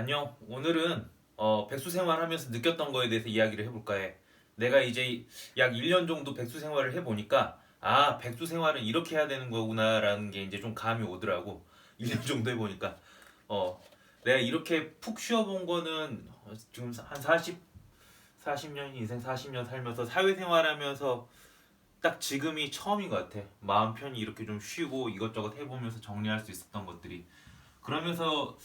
안녕. 오늘은 어, 백수 생활하면서 느꼈던 거에 대해서 이야기를 해볼까 해. 내가 이제 약 1년 정도 백수 생활을 해보니까 아 백수 생활은 이렇게 해야 되는 거구나라는 게 이제 좀 감이 오더라고. 1년 정도 해보니까 어 내가 이렇게 푹 쉬어본 거는 어, 지금 한 40, 40년 인생 40년 살면서 사회생활 하면서 딱 지금이 처음인 것 같아. 마음 편히 이렇게 좀 쉬고 이것저것 해보면서 정리할 수 있었던 것들이 그러면서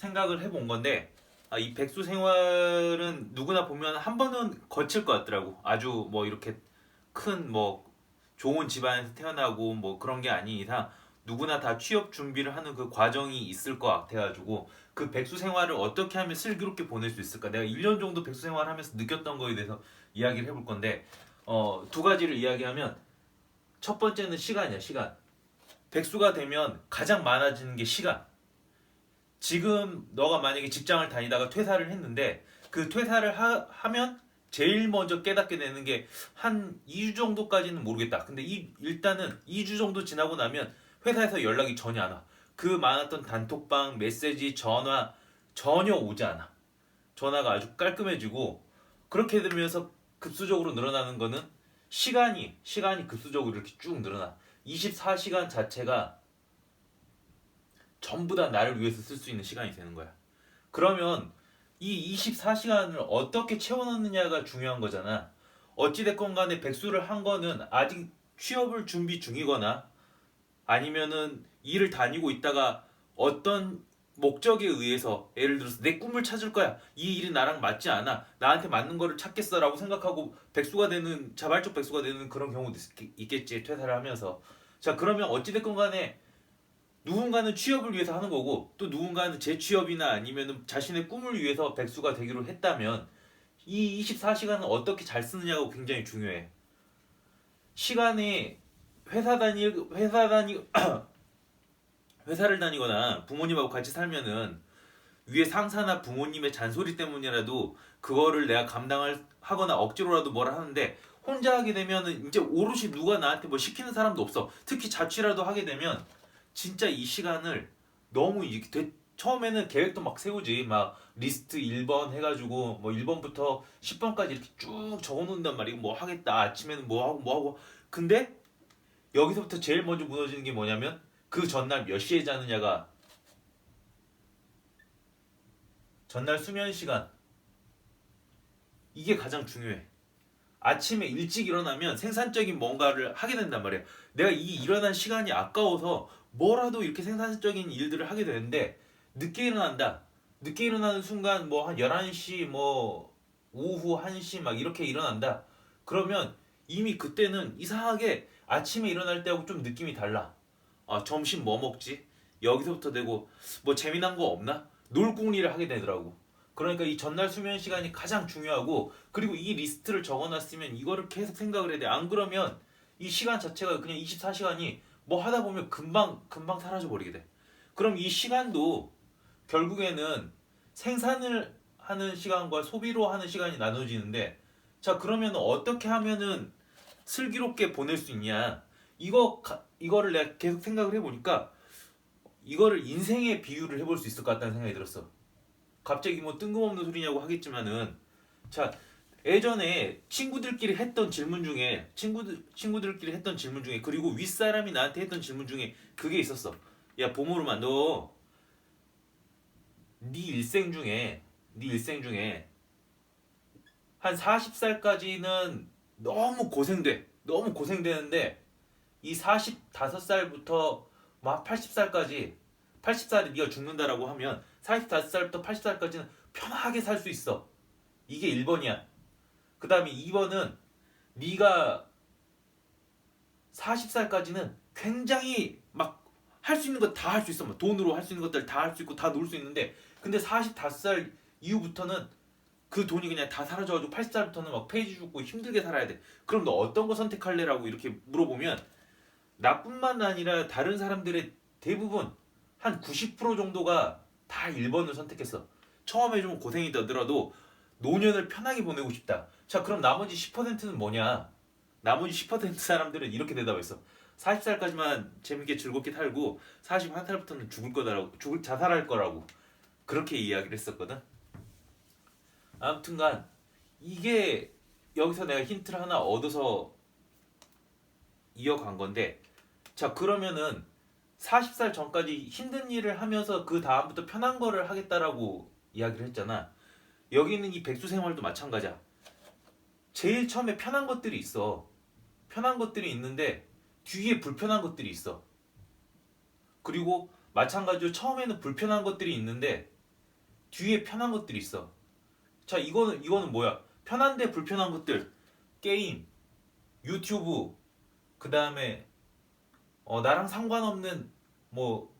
생각을 해본 건데 아, 이 백수 생활은 누구나 보면 한 번은 거칠 것 같더라고. 아주 뭐 이렇게 큰 뭐 좋은 집안에서 태어나고 뭐 그런 게 아닌 이상 누구나 다 취업 준비를 하는 그 과정이 있을 것 같아가지고 그 백수 생활을 어떻게 하면 슬기롭게 보낼 수 있을까? 내가 1년 정도 백수 생활하면서 느꼈던 거에 대해서 이야기를 해볼 건데 어, 두 가지를 이야기하면 첫 번째는 시간이야 시간. 백수가 되면 가장 많아지는 게 시간. 지금 너가 만약에 직장을 다니다가 퇴사를 했는데 그 퇴사를 하, 하면 제일 먼저 깨닫게 되는 게 한 2주 정도까지는 모르겠다. 근데 이, 일단은 2주 정도 지나고 나면 회사에서 연락이 전혀 안 와. 그 많았던 단톡방, 메시지, 전화 전혀 오지 않아. 전화가 아주 깔끔해지고 그렇게 되면서 급수적으로 늘어나는 거는 시간이 시간이 급수적으로 이렇게 쭉 늘어나. 24시간 자체가 전부 다 나를 위해서 쓸 수 있는 시간이 되는 거야. 그러면 이 24시간을 어떻게 채워넣느냐가 중요한 거잖아. 어찌됐건 간에 백수를 한 거는 아직 취업을 준비 중이거나 아니면은 일을 다니고 있다가 어떤 목적에 의해서 예를 들어서 내 꿈을 찾을 거야. 이 일이 나랑 맞지 않아. 나한테 맞는 거를 찾겠어라고 생각하고 백수가 되는 자발적 백수가 되는 그런 경우도 있- 있겠지. 퇴사를 하면서. 자, 그러면 어찌 됐건 간에 누군가는 취업을 위해서 하는 거고 또 누군가는 재취업이나 아니면 자신의 꿈을 위해서 백수가 되기로 했다면 이 24시간을 어떻게 잘 쓰느냐가 굉장히 중요해. 시간에 회사 다니 회사 다니 회사를 다니거나 부모님하고 같이 살면은 위에 상사나 부모님의 잔소리 때문이라도 그거를 내가 감당을 하거나 억지로라도 뭐라 하는데 혼자 하게 되면은 이제 오롯이 누가 나한테 뭐 시키는 사람도 없어. 특히 자취라도 하게 되면 진짜 이 시간을 너무 이렇게 돼- 처음에는 계획도 막 세우지. 막 리스트 1번 해가지고 뭐 1번부터 10번까지 이렇게 쭉 적어놓는단 말이고 뭐 하겠다. 아침에는 뭐 하고 뭐 하고. 근데 여기서부터 제일 먼저 무너지는 게 뭐냐면 그 전날 몇 시에 자느냐가 전날 수면 시간. 이게 가장 중요해. 아침에 일찍 일어나면 생산적인 뭔가를 하게 된단 말이야. 내가 이 일어난 시간이 아까워서 뭐라도 이렇게 생산적인 일들을 하게 되는데 늦게 일어난다. 늦게 일어나는 순간 뭐 한 11시 뭐 오후 1시 막 이렇게 일어난다. 그러면 이미 그때는 이상하게 아침에 일어날 때하고 좀 느낌이 달라. 아, 점심 뭐 먹지? 여기서부터 되고 뭐 재미난 거 없나? 놀궁리를 하게 되더라고. 그러니까 이 전날 수면 시간이 가장 중요하고 그리고 이 리스트를 적어놨으면 이거를 계속 생각을 해야 돼. 안 그러면 이 시간 자체가 그냥 24시간이 뭐 하다 보면 금방 금방 사라져 버리게 돼. 그럼 이 시간도 결국에는 생산을 하는 시간과 소비로 하는 시간이 나눠지는데 자 그러면 어떻게 하면은 슬기롭게 보낼 수 있냐? 이거 가- 이거를 내가 계속 생각을 해보니까 이거를 인생에 비유를 해볼 수 있을 것 같다는 생각이 들었어. 갑자기 뭐 뜬금없는 소리냐고 하겠지만은 자 예전에 친구들끼리 했던 질문 중에 친구들 친구들끼리 했던 질문 중에 그리고 윗사람이 나한테 했던 질문 중에 그게 있었어. 야 보모르만 너네 일생 중에 네 일생 중에 한 40살까지는 너무 고생돼. 너무 고생되는데 이 45살부터 막 80살까지 80살에 네가 죽는다라고 하면 45살부터 80살까지는 편하게 살 수 있어. 이게 1번이야. 그 다음에 2번은 네가 40살까지는 굉장히 막 할 수 있는 거 다 할 수 있어. 막 돈으로 할 수 있는 것들 다 할 수 있고 다 놀 수 있는데 근데 45살 이후부터는 그 돈이 그냥 다 사라져가지고 80살부터는 막 페이지 죽고 힘들게 살아야 돼. 그럼 너 어떤 거 선택할래라고 이렇게 물어보면 나뿐만 아니라 다른 사람들의 대부분 한 90% 정도가 다 1번을 선택했어. 처음에 좀 고생이 되더라도 노년을 편하게 보내고 싶다. 자, 그럼 나머지 10%는 뭐냐? 나머지 10% 사람들은 이렇게 대답했어. 40살까지만 재밌게 즐겁게 살고 41살부터는 죽을 거다라고 죽을 자살할 거라고. 그렇게 이야기를 했었거든. 아무튼간 이게 여기서 내가 힌트를 하나 얻어서 이어간 건데 자 그러면은 40살 전까지 힘든 일을 하면서 그 다음부터 편한 거를 하겠다라고 이야기를 했잖아. 여기 있는 이 백수 생활도 마찬가지야. 제일 처음에 편한 것들이 있어. 편한 것들이 있는데 뒤에 불편한 것들이 있어. 그리고 마찬가지로 처음에는 불편한 것들이 있는데 뒤에 편한 것들이 있어. 자, 이거는 이거는 뭐야? 편한데 불편한 것들. 게임, 유튜브, 그다음에 어, 나랑 상관없는 뭐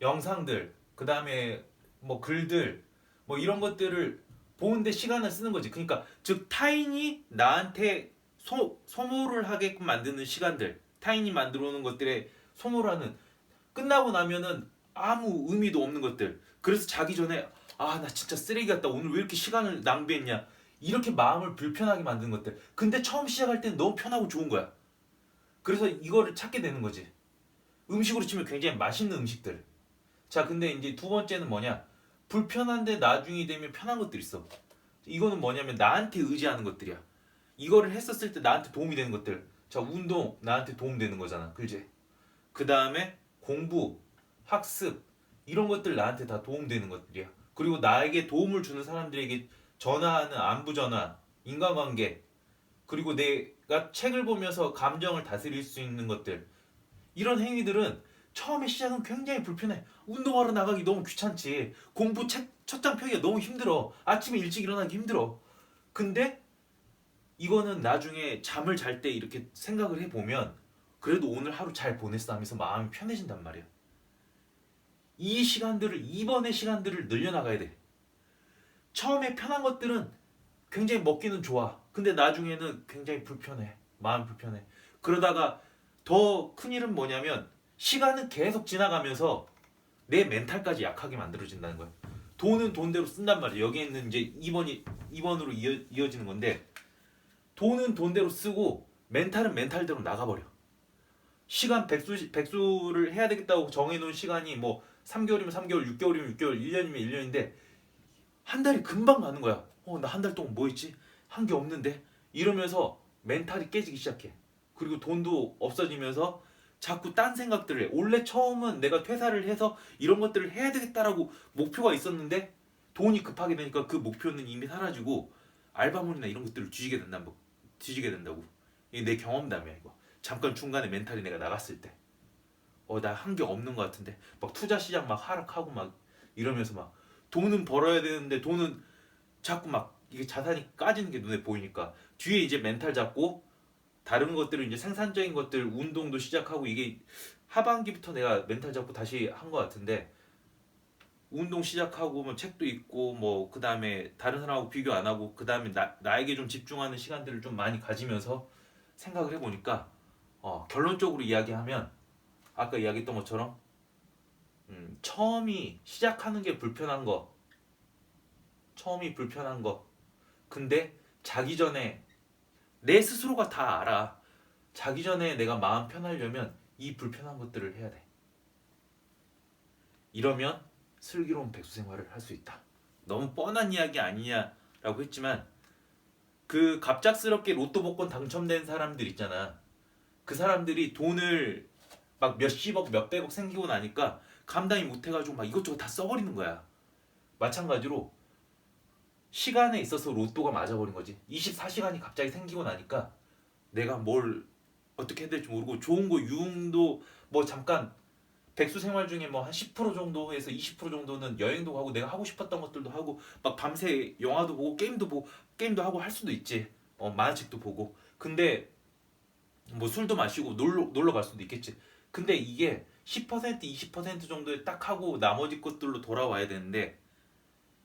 영상들, 그다음에 뭐 글들, 뭐 이런 것들을 보는데 시간을 쓰는 거지. 그러니까 즉 타인이 나한테 소, 소모를 하게끔 만드는 시간들, 타인이 만들어 오는 것들에 소모하는 끝나고 나면은 아무 의미도 없는 것들. 그래서 자기 전에 아 나 진짜 쓰레기 같다. 오늘 왜 이렇게 시간을 낭비했냐. 이렇게 마음을 불편하게 만드는 것들. 근데 처음 시작할 때는 너무 편하고 좋은 거야. 그래서 이거를 찾게 되는 거지. 음식으로 치면 굉장히 맛있는 음식들. 자, 근데 이제 두 번째는 뭐냐? 불편한데 나중이 되면 편한 것들이 있어. 이거는 뭐냐면 나한테 의지하는 것들이야. 이거를 했었을 때 나한테 도움이 되는 것들. 자, 운동 나한테 도움 되는 거잖아. 그지? 그 다음에 공부, 학습 이런 것들 나한테 다 도움 되는 것들이야. 그리고 나에게 도움을 주는 사람들에게 전화하는 안부 전화, 인간관계, 그리고 내가 책을 보면서 감정을 다스릴 수 있는 것들 이런 행위들은 처음에 시작은 굉장히 불편해. 운동하러 나가기 너무 귀찮지. 공부 책 첫 장 펴기가 너무 힘들어. 아침에 일찍 일어나기 힘들어. 근데 이거는 나중에 잠을 잘 때 이렇게 생각을 해보면 그래도 오늘 하루 잘 보냈어 하면서 마음이 편해진단 말이야. 이 시간들을 이번의 시간들을 늘려나가야 돼. 처음에 편한 것들은 굉장히 먹기는 좋아. 근데 나중에는 굉장히 불편해. 마음 불편해. 그러다가 더 큰 일은 뭐냐면 시간은 계속 지나가면서 내 멘탈까지 약하게 만들어진다는 거야. 돈은 돈대로 쓴단 말이야. 여기 있는 이제 2번이 2번으로 이어, 이어 지는 건데 돈은 돈대로 쓰고 멘탈은 멘탈대로 나가버려. 시간 백수 백수를 해야 되겠다고 정해놓은 시간이 뭐 3개월이면 3개월, 6개월이면 6개월, 1년이면 1년인데 한 달이 금방 가는 거야. 어, 나 한 달 동안 뭐 했지? 한 게 없는데 이러면서 멘탈이 깨지기 시작해. 그리고 돈도 없어지면서 자꾸 딴 생각들을 해. 원래 처음은 내가 퇴사를 해서 이런 것들을 해야 되겠다라고 목표가 있었는데 돈이 급하게 되니까 그 목표는 이미 사라지고 알바몬이나 이런 것들을 뒤지게 된다, 뭐, 뒤지게 된다고. 이게 내 경험담이야 이거. 잠깐 중간에 멘탈이 내가 나갔을 때, 어 나 한 게 없는 것 같은데 막 투자 시장 막 하락하고 막 이러면서 막 돈은 벌어야 되는데 돈은 자꾸 막 이게 자산이 까지는 게 눈에 보이니까 뒤에 이제 멘탈 잡고 다른 것들을 이제 생산적인 것들 운동도 시작하고 이게 하반기부터 내가 멘탈 잡고 다시 한 것 같은데 운동 시작하고 뭐 책도 읽고 뭐 그 다음에 다른 사람하고 비교 안 하고 그 다음에 나, 나에게 좀 집중하는 시간들을 좀 많이 가지면서 생각을 해보니까 어, 결론적으로 이야기하면 아까 이야기했던 것처럼 음, 처음이 시작하는 게 불편한 거 처음이 불편한 거. 근데 자기 전에 내 스스로가 다 알아. 자기 전에 내가 마음 편하려면 이 불편한 것들을 해야 돼. 이러면 슬기로운 백수 생활을 할 수 있다. 너무 뻔한 이야기 아니냐라고 했지만 그 갑작스럽게 로또 복권 당첨된 사람들 있잖아. 그 사람들이 돈을 막 몇십억, 몇백억 생기고 나니까 감당이 못해가지고 막 이것저것 다 써버리는 거야. 마찬가지로 시간에 있어서 로또가 맞아버린 거지. 24시간이 갑자기 생기고 나니까 내가 뭘 어떻게 해야 될지 모르고 좋은 거 유흥도 뭐 잠깐 백수 생활 중에 뭐 한 10% 정도에서 20% 정도는 여행도 가고 내가 하고 싶었던 것들도 하고 막 밤새 영화도 보고 게임도 보고 게임도 하고 할 수도 있지. 어 만화책도 보고. 근데 뭐 술도 마시고 놀러 놀러 갈 수도 있겠지. 근데 이게 10% 20% 정도에 딱 하고 나머지 것들로 돌아와야 되는데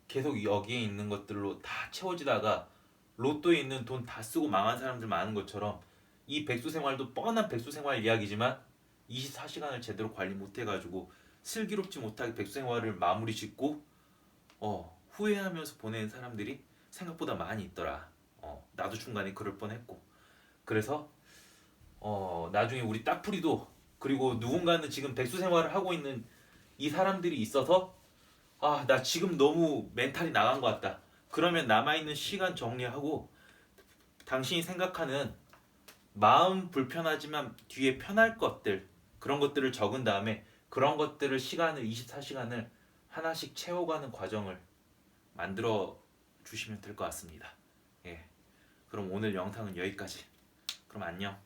계속 여기에 있는 것들로 다 채워지다가 로또에 있는 돈 다 쓰고 망한 사람들 많은 것처럼 이 백수 생활도 뻔한 백수 생활 이야기지만 24시간을 제대로 관리 못 해가지고 슬기롭지 못하게 백수 생활을 마무리 짓고 어, 후회하면서 보내는 사람들이 생각보다 많이 있더라. 어, 나도 중간에 그럴 뻔했고 그래서 어, 나중에 우리 딱풀이도 그리고 누군가는 지금 백수 생활을 하고 있는 이 사람들이 있어서 아, 나 지금 너무 멘탈이 나간 것 같다. 그러면 남아있는 시간 정리하고 당신이 생각하는 마음 불편하지만 뒤에 편할 것들 그런 것들을 적은 다음에 그런 것들을 시간을 24시간을 하나씩 채워가는 과정을 만들어 주시면 될 것 같습니다. 예. 그럼 오늘 영상은 여기까지. 그럼 안녕.